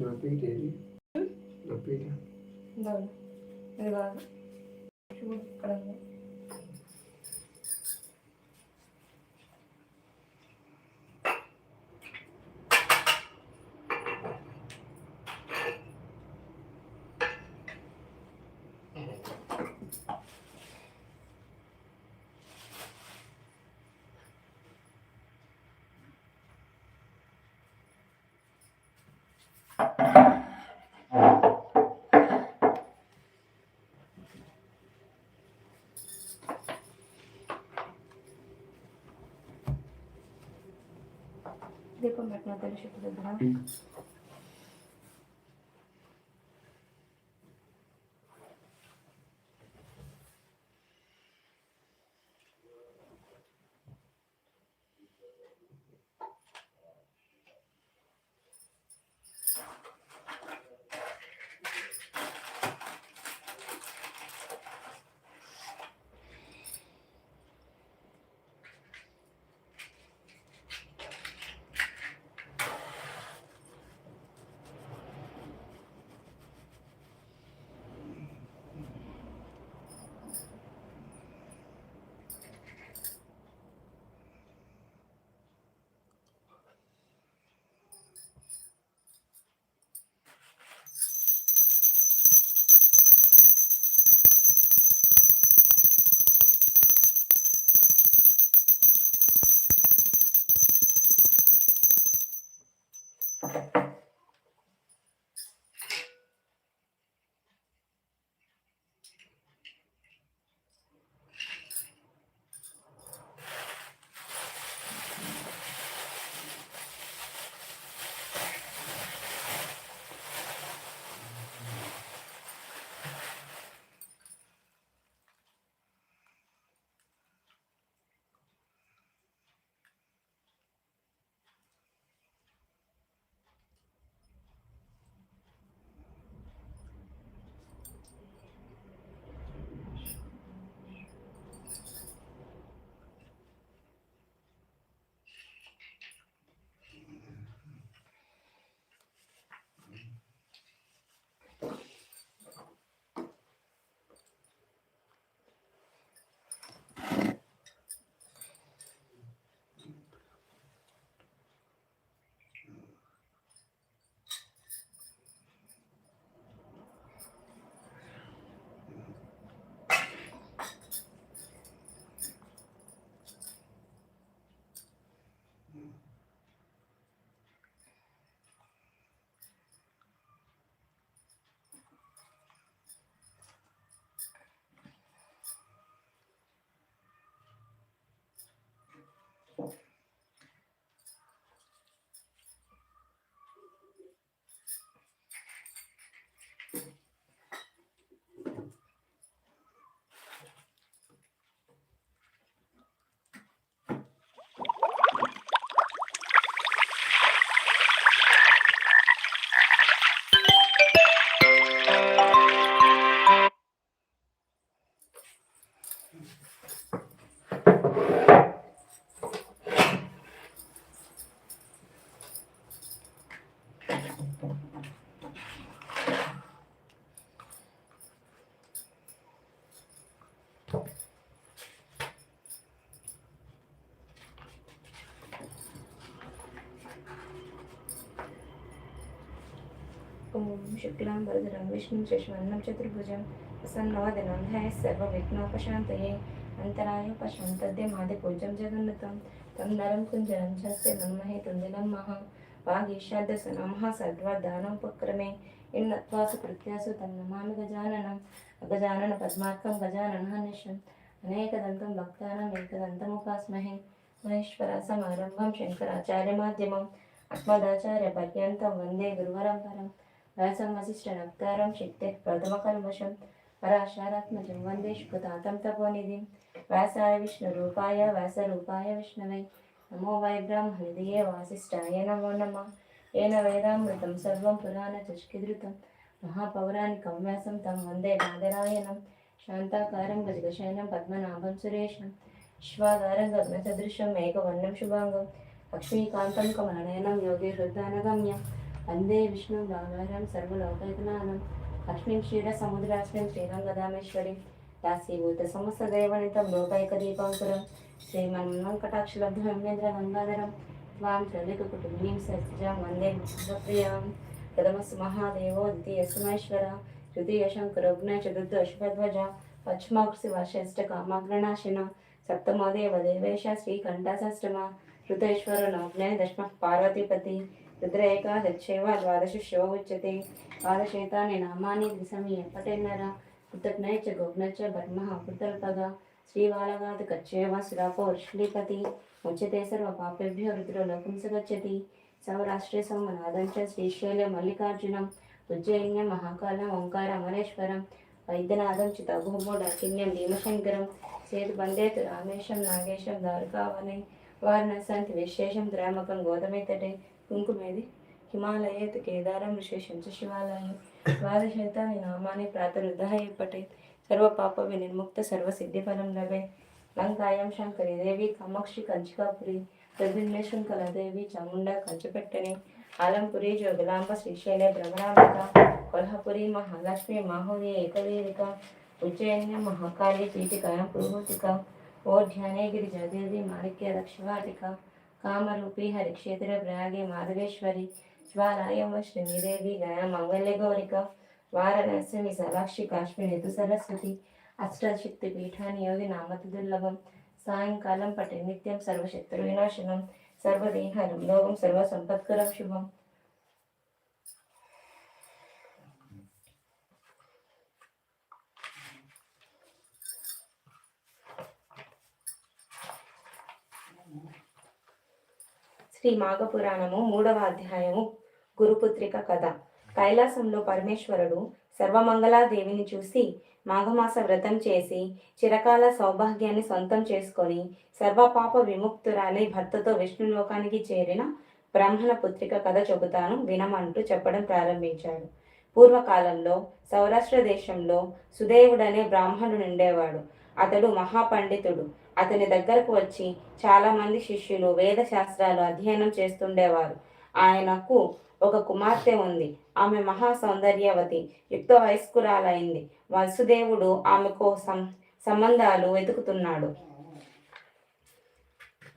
నా పీట ఏది నా Hindi pa mat na dali siya pagdadahan. ओम शुक्लां वरदरं विष्णुं शशिवर्णं चतुर्भुजं प्रसन्नवदनं। हय सर्वविघ्नोपशान्तये अन्तरायोपशान्तद्य मादिपूज्यं जगन्नतं। तं नरं कुञ्जरं चस्य मन्महे तुञ्जनं महा। वागीशादसनमः सर्वदानोपक्रमे इन्नत्वा सुकृत्यासु तं नमामि गजाननं। गजाननपद्मार्कं गजाननहनिशम् अनेकदन्तं भक्तानाम् एकदन्तमुपास्महे। महेश्वरसमारम्भं शङ्कराचार्यमाध्यमम्। अस्मदाचार्यपर्यन्तं वंदे गुरुवरं परम् వ్యాసంగశిష్ట నక్తారం శక్తి ప్రథమ కల్మషం పరాశారాత్మజం వందే శుభతాతం తపోనిధి. వ్యాసాయ విష్ణు రూపాయ వ్యాస రూపాయ విష్ణవై. నమో వై బ్రాహ్మణిదియే వాసిష్టాయ నమో నమ. ఏన వేదామృతం సర్వం పురాణ చష్కిధృతం మహాపౌరాణికం వ్యాసం తం వందే బాదరాయణం శాంతాకారం గజగశయనం పద్మనాభం సురేషం విశ్వాధారం గగనసదృశం ఏకవర్ణం శుభాంగం. లక్ష్మీకాంతం కమలనయనం యోగి హృద్దానగమ్యం వందే విష్ణు భాగవరం సర్వలోకైకనాథం. లక్ష్మీం క్షీర సముద్రాశ్రం శ్రీరంగదామేశ్వరి దాసీభూత సమస్త దేవనితం లోకైక దీపాంకురం శ్రీమన్మంకటాక్షలబ్ధమేంద్ర గంగాధరం వాం త్రైలిక కుటుంబీం సత్యజాం వందే విష్ణుప్రియాం. ప్రథమస్ మహాదేవో ద్వితీయస్ మహేశ్వర తృతీయ శంకరగ్న చతుర్థ అశ్వధ్వజ పశ్చిమాక్షి వశిష్ట కామాగ్రనాశిన సప్తమోదేవ దేవేశ శ్రీకంఠాష్టమ ఋతేశ్వర నగ్నే దశమ పార్వతీపతి. రుద్ర ఏకాదశైవ ద్వాదశ శివ ఉచ్యతే. ద్వాదశేతాని నామాని దిశమి పటేన్నర కృతజ్ఞ చ బ్రహ్మ కృతల్పగా శ్రీవాలగాత్ కచ్చేవ సురాపో శ్రీపతి ఉచ్యతే సర్వ పాపేభ్య రుద్రో లోకంసగచ్చతి సౌరాష్ట్రే సోమనాథం శ్రీశైల మల్లికార్జునం. ఉజ్జయిన్యం మహాకాలం ఓంకార అమరేశ్వరం. వైద్యనాథం చితభూమో డాకిన్యం భీమశంకరం. సేతు బందేతు రామేశం నాగేశం ద్వారకావనే. వారణాసంతి విశేషం ద్రామకం గోతమేతటే కుంకుమేది. హిమాలయేత్ కేదారం విశేషం చ శివాలయం ద్వాదశేతాని నామాని ప్రాతరుద్ధయ సర్వపాప సర్వ పాప వినిర్ముక్త సర్వ లభే. లంకాయం శంకరి దేవి కామాక్షి కంచికాపురి ప్రద్యుమ్నేశ్వరం కలదేవి చాముండ కంచపెట్టని ఆలంపురి జోగులాంబ శ్రీశైల భ్రమరాంబిక కొల్హాపురి మహాలక్ష్మి మాహోరి ఏకవీరిక ఉజ్జయిన్య మహాకాళి పీఠిక పురుహూతిక ఓ ధ్యానగిరి జగదేవి మాణిక్య రక్షవాటిక కామరూపి హరిక్షేత్ర ప్రయాగే మాధవేశ్వరి జ్వాలాయమ శ్రీదేవి గయా మంగళ్య గౌరిక వారణాసి విశాలాక్షి కాశ్మీర్ యదు సరస్వతి అష్టశక్తి పీఠాన్ని యోగి నామతి దుర్లభం సాయంకాలం పటి నిత్యం సర్వశత్రు వినాశనం సర్వదేహరం లోకం సర్వ సంపత్కరం శుభం. శ్రీ మాఘపురాణము మూడవ అధ్యాయము గురుపుత్రిక కథ. కైలాసంలో పరమేశ్వరుడు సర్వమంగళాదేవిని చూసి మాఘమాస వ్రతం చేసి చిరకాల సౌభాగ్యాన్ని సొంతం చేసుకొని సర్వపాప విముక్తురాలై భర్తతో విష్ణులోకానికి చేరిన బ్రాహ్మణ పుత్రిక కథ చెబుతాను వినమంటూ చెప్పడం ప్రారంభించాడు. పూర్వకాలంలో సౌరాష్ట్ర దేశంలో సుదేవుడనే బ్రాహ్మణుడు ఉండేవాడు అతడు మహాపండితుడు. అతని దగ్గరకు వచ్చి చాలామంది శిష్యులు వేద శాస్త్రాలు అధ్యయనం చేస్తుండేవారు. ఆయనకు ఒక కుమార్తె ఉంది. ఆమె మహా సౌందర్యవతి యుక్త వయస్కురాలైంది. వసుదేవుడు ఆమెకు సం సంబంధాలు వెతుకుతున్నాడు.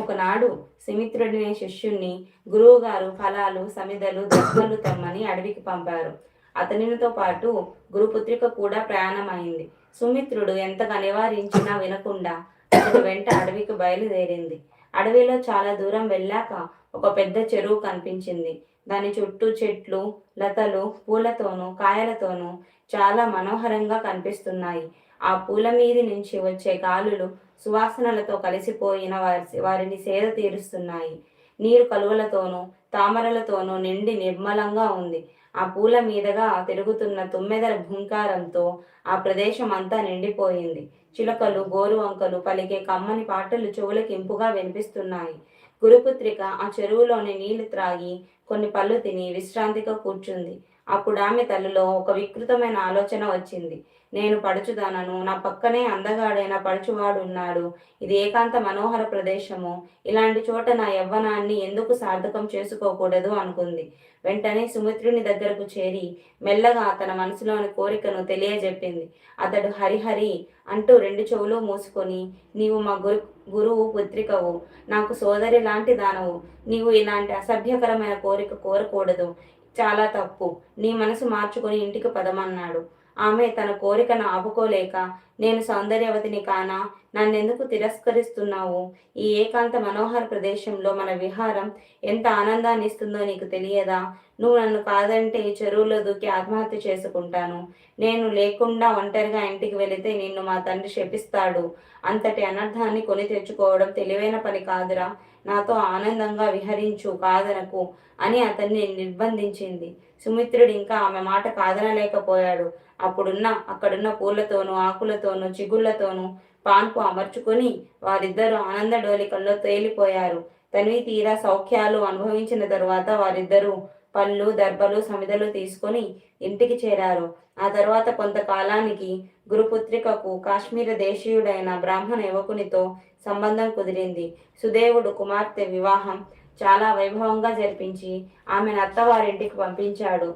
ఒకనాడు సుమిత్రుడిని శిష్యుణ్ణి గురువుగారు ఫలాలు సమిదలు దర్భలు తమ్మని అడవికి పంపారు. అతనితో పాటు గురుపుత్రిక కూడా ప్రయాణమైంది. సుమిత్రుడు ఎంతగా నివారించినా వినకుండా అతని వెంట అడవికి బయలుదేరింది. అడవిలో చాలా దూరం వెళ్ళాక ఒక పెద్ద చెరువు కనిపించింది. దాని చుట్టూ చెట్లు లతలు పూలతోనూ కాయలతోనూ చాలా మనోహరంగా కనిపిస్తున్నాయి. ఆ పూల మీది నుంచి వచ్చే గాలులు సువాసనలతో కలిసిపోయిన వారి వారిని సేద తీరుస్తున్నాయి. నీరు కలువలతోనూ తామరలతోనూ నిండి నిర్మలంగా ఉంది. ఆ పూల మీదగా తిరుగుతున్న తుమ్మెదల భూంకారంతో ఆ ప్రదేశం అంతా నిండిపోయింది. చిలకలు గోరువంకలు పలికే కమ్మని పాటలు చెవులకింపుగా వినిపిస్తున్నాయి. గురుపుత్రిక ఆ చెరువులోని నీళ్ళు త్రాగి కొన్ని పళ్ళు తిని విశ్రాంతిగా కూర్చుంది. అప్పుడు ఆమె తల్లిలో ఒక వికృతమైన ఆలోచన వచ్చింది. నేను పడుచుదానను. నా పక్కనే అందగాడైన పడుచువాడు ఉన్నాడు ఇది ఏకాంత మనోహర ప్రదేశము. ఇలాంటి చోట నా యవ్వనాన్ని ఎందుకు సార్థకం చేసుకోకూడదు అనుకుంది. వెంటనే సుమిత్రుని దగ్గరకు చేరి మెల్లగా తన మనసులోని కోరికను తెలియజెప్పింది. అతడు హరిహరి అంటూ రెండు చెవులు మూసుకొని నీవు మా గురు గురువు పుత్రికవు. నాకు సోదరి లాంటి దానవు. నీవు ఇలాంటి అసభ్యకరమైన కోరిక కోరకూడదు. చాలా తప్పు. నీ మనసు మార్చుకొని ఇంటికి పదమన్నాడు. ఆమె తన కోరికను ఆపుకోలేక నేను సౌందర్యవతిని కానా? నన్నెందుకు తిరస్కరిస్తున్నావు? ఈ ఏకాంత మనోహర ప్రదేశంలో మన విహారం ఎంత ఆనందాన్ని ఇస్తుందో నీకు తెలియదా? నువ్వు నన్ను కాదంటే ఈ చెరువులో దూకి ఆత్మహత్య చేసుకుంటాను. నేను లేకుండా ఒంటరిగా ఇంటికి వెళితే నిన్ను మా తండ్రి శపిస్తాడు. అంతటి అనర్థాన్ని కొని తెచ్చుకోవడం తెలివైన పని కాదురా. నాతో ఆనందంగా విహరించు కాదనకు అని అతన్ని నిర్బంధించింది. సుమిత్రుడు ఇంకా ఆమె మాట కాదనలేకపోయాడు. అప్పుడున్న అక్కడున్న పూలతోనూ ఆకులతోనూ చిగుళ్ళతోనూ పాన్పు అమర్చుకొని వారిద్దరూ ఆనంద డోలికల్లో తేలిపోయారు. తనివి తీరా సౌఖ్యాలు అనుభవించిన తరువాత వారిద్దరూ పళ్ళు దర్భలు సమిదలు తీసుకొని ఇంటికి చేరారు. ఆ తర్వాత కొంతకాలానికి గురుపుత్రికకు కాశ్మీర దేశీయుడైన బ్రాహ్మణ యువకునితో సంబంధం కుదిరింది. సుదేవుడు కుమార్తె వివాహం చాలా వైభవంగా జరిపించి ఆమెను అత్తవారింటికి పంపించాడు.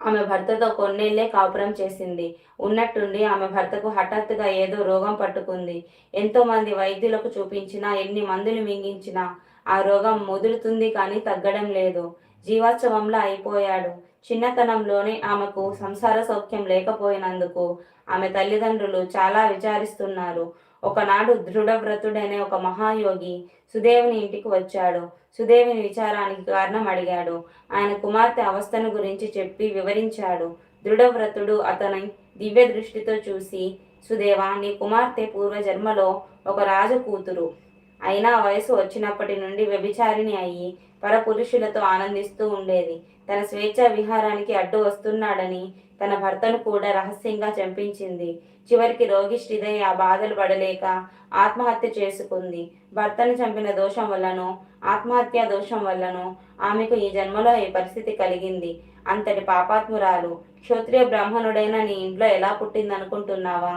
ఆమె భర్తతో కొన్నేళ్ళే కాపురం చేసింది. ఉన్నట్టుండి ఆమె భర్తకు హఠాత్తుగా ఏదో రోగం పట్టుకుంది. ఎంతో మంది వైద్యులకు చూపించినా ఎన్ని మందులు మింగించినా ఆ రోగం ముదురుతుంది కానీ తగ్గడం లేదు. జీవోత్సవంలా అయిపోయాడు. చిన్నతనంలోనే ఆమెకు సంసార సౌఖ్యం లేకపోయినందుకు ఆమె తల్లిదండ్రులు చాలా విచారిస్తున్నారు. ఒకనాడు దృఢవ్రతుడనే ఒక మహాయోగి సుదేవుని ఇంటికి వచ్చాడు. సుదేవిని విచారానికి కారణం అడిగాడు. ఆయన కుమార్తె అవస్థను గురించి చెప్పి వివరించాడు. దృఢవ్రతుడు అతని దివ్య దృష్టితో చూసి సుదేవా నీ కుమార్తె పూర్వజన్మలో ఒక రాజు కూతురు. అయినా వయసు వచ్చినప్పటి నుండి వ్యభిచారిణి అయ్యి పరపురుషులతో ఆనందిస్తూ ఉండేది. తన స్వేచ్ఛ విహారానికి అడ్డు వస్తున్నాడని తన భర్తను కూడా రహస్యంగా చంపించింది. చివరికి రోగిష్టిదై ఆ బాధలు పడలేక ఆత్మహత్య చేసుకుంది. భర్తను చంపిన దోషం వల్లనో ఆత్మహత్య దోషం వల్లనో ఆమెకు ఈ జన్మలో ఈ పరిస్థితి కలిగింది? అంతటి పాపాత్మురాలు క్షత్రియ బ్రాహ్మణుడైన నీ ఇంట్లో ఎలా పుట్టిందనుకుంటున్నావా?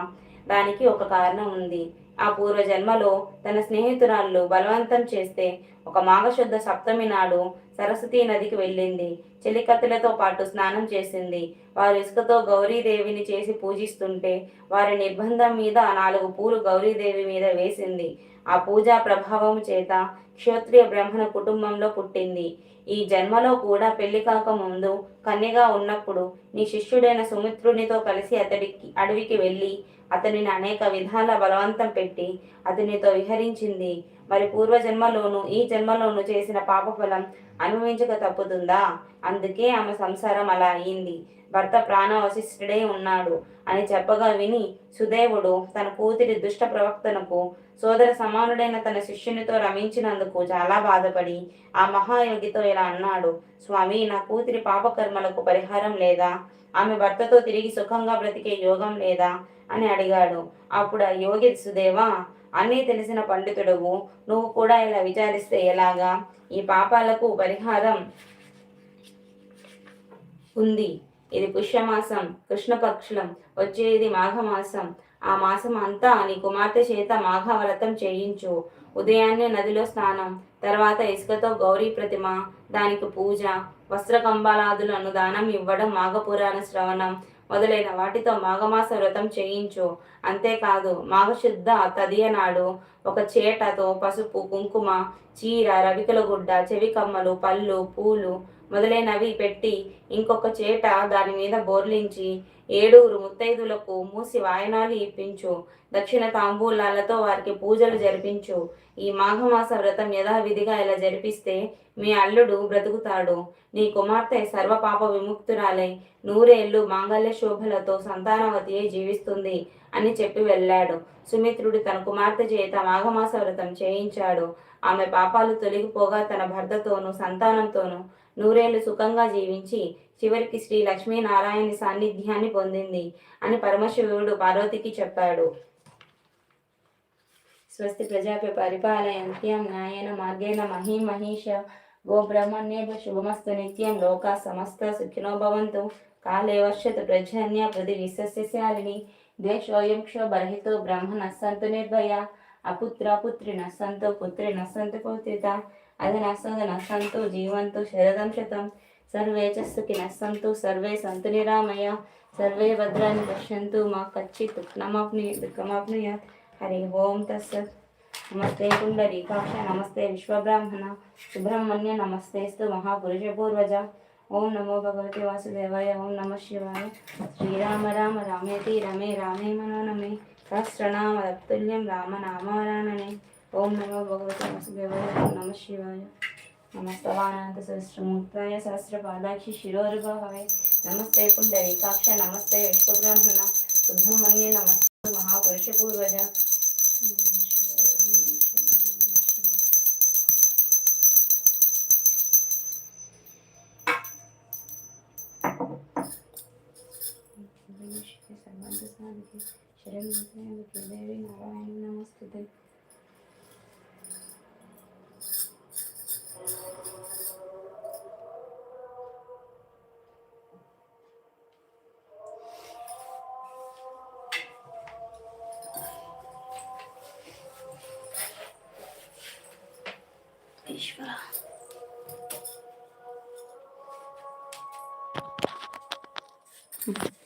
దానికి ఒక కారణం ఉంది. ఆ పూర్వజన్మలో తన స్నేహితురాళ్ళు బలవంతం చేస్తే ఒక మాఘశుద్ధ సప్తమి నాడు సరస్వతీ నదికి వెళ్ళింది. చెలికత్తెలతో పాటు స్నానం చేసింది. వారు ఇసుకతో గౌరీదేవిని చేసి పూజిస్తుంటే వారి నిర్బంధం మీద నాలుగు పూలు గౌరీదేవి మీద వేసింది. ఆ పూజా ప్రభావం చేత క్షత్రియ బ్రాహ్మణ కుటుంబంలో పుట్టింది. ఈ జన్మలో కూడా పెళ్ళి కాకముందు కన్యగా ఉన్నప్పుడు నీ శిష్యుడైన సుమిత్రునితో కలిసి అతడికి అడవికి వెళ్ళి అతనిని అనేక విధాల బలవంతం పెట్టి అతనితో విహరించింది. మరి పూర్వజన్మలోను ఈ జన్మలోను చేసిన పాపఫలం అనుభవించక తప్పుతుందా? అందుకే ఆమె సంసారం అలా అయింది. భర్త ప్రాణవశిష్ఠుడే ఉన్నాడు అని చెప్పగా విని సుదేవుడు తన కూతురి దుష్ట ప్రవక్తనకు సోదర సమానుడైన తన శిష్యునితో రమించినందుకు చాలా బాధపడి ఆ మహాయోగితో ఇలా అన్నాడు స్వామి నా కూతురి పాపకర్మలకు పరిహారం లేదా? ఆమె భర్తతో తిరిగి సుఖంగా బ్రతికే యోగం లేదా? అని అడిగాడు. అప్పుడు ఆ యోగి సుదేవా అన్నీ తెలిసిన పండితుడవు. నువ్వు కూడా ఇలా విచారిస్తే ఎలాగా? ఈ పాపాలకు పరిహారం ఉంది. ఇది పుష్యమాసం కృష్ణపక్షులం. వచ్చేది మాఘమాసం. ఆ మాసం అంతా నీ కుమార్తె చేత మాఘవ్రతం చేయించు. ఉదయాన్నే నదిలో స్నానం తర్వాత ఇసుకతో గౌరీ ప్రతిమ దానికి పూజ వస్త్రకంబాలాదులను దానం ఇవ్వడం మాఘపురాణ శ్రవణం. మొదలైన వాటితో మాఘమాస వ్రతం చేయించు. అంతేకాదు మాఘశుద్ధ తదియ నాడు ఒక చేటతో పసుపు కుంకుమ చీర రవికల గుడ్డ చెవి కమ్మలు పళ్ళు పూలు మొదలైనవి పెట్టి ఇంకొక చేట దాని మీద బోర్లించి ఏడుగురు ముత్తైదులకు మూసి వాయనాలు ఇప్పించు. దక్షిణ తాంబూలాలతో వారికి పూజలు జరిపించు. ఈ మాఘమాస వ్రతం యథావిధిగా ఇలా జరిపిస్తే మీ అల్లుడు బ్రతుకుతాడు. నీ కుమార్తె సర్వపాప విముక్తురాలై నూరేళ్ళు మాంగళ్య శోభలతో సంతానవతి జీవిస్తుంది అని చెప్పి వెళ్ళాడు. సుమిత్రుడు తన కుమార్తె చేత మాఘమాస వ్రతం చేయించాడు. ఆమె పాపాలు తొలగిపోగా తన భర్తతోనూ సంతానంతోనూ నూరేళ్ళు సుఖంగా జీవించి చివరికి శ్రీ లక్ష్మీనారాయణ సాన్నిధ్యాన్ని పొందింది అని పరమశివుడు పార్వతికి చెప్పాడు. స్వస్తి ప్రజాపి పరిపాలయంత్యం నాయన మార్గేణ మహీ మహిష గో శుభమస్తు నిత్యం లోకా సమస్త సుఖినో భవంతు కాలే వర్షతు ప్రజన్య ప్రతి విశ్వస్యశాలిని ద్వేషోయం క్షోభరహితో బ్రహ్మ నస్సంతు నిర్భయ అపుత్ర పుత్రి నస్సంతు పుత్రి నస్సంతు పౌత్రిత అది నస్సంతు నస్సంతు జీవంతు శరదం శతం సర్వే చ సుఖినः సంతు సర్వే సంతు నిరామయ సర్వే భద్రాన్ని పశ్యంతు మా కచ్చి దుఃఖమాప్ని దుఃఖమాప్నుయాత్ హరి ఓం తస్సత్ నమస్తే పుండరీకాక్ష నమస్తే విశ్వబ్రాహ్మణ సుబ్రహ్మణ్య నమస్తేస్తు మహాపురుష పూర్వజ. ఓం నమో భగవతి వాసుదేవాయ ఓం నమ శివాయ. శ్రీరామ రామ రామేతి రమే రామే మనోనమే. సహస్రనామ తత్తుల్యం రామ నామారాణనే ఓం నమో భగవతి వాసుదేవాయ ఓం నమ శివాయ. నమస్తవానంత సహస్రమూర్తాయ సహస్రపాదాక్షి శిరోర్భవే నమస్తే పుండరీకాక్ష నమస్తే విశ్వబ్రాహ్మణ సుబ్రహ్మణ్య నమస్తే మహాపురుష పూర్వజ దేవి 是吧？嗯。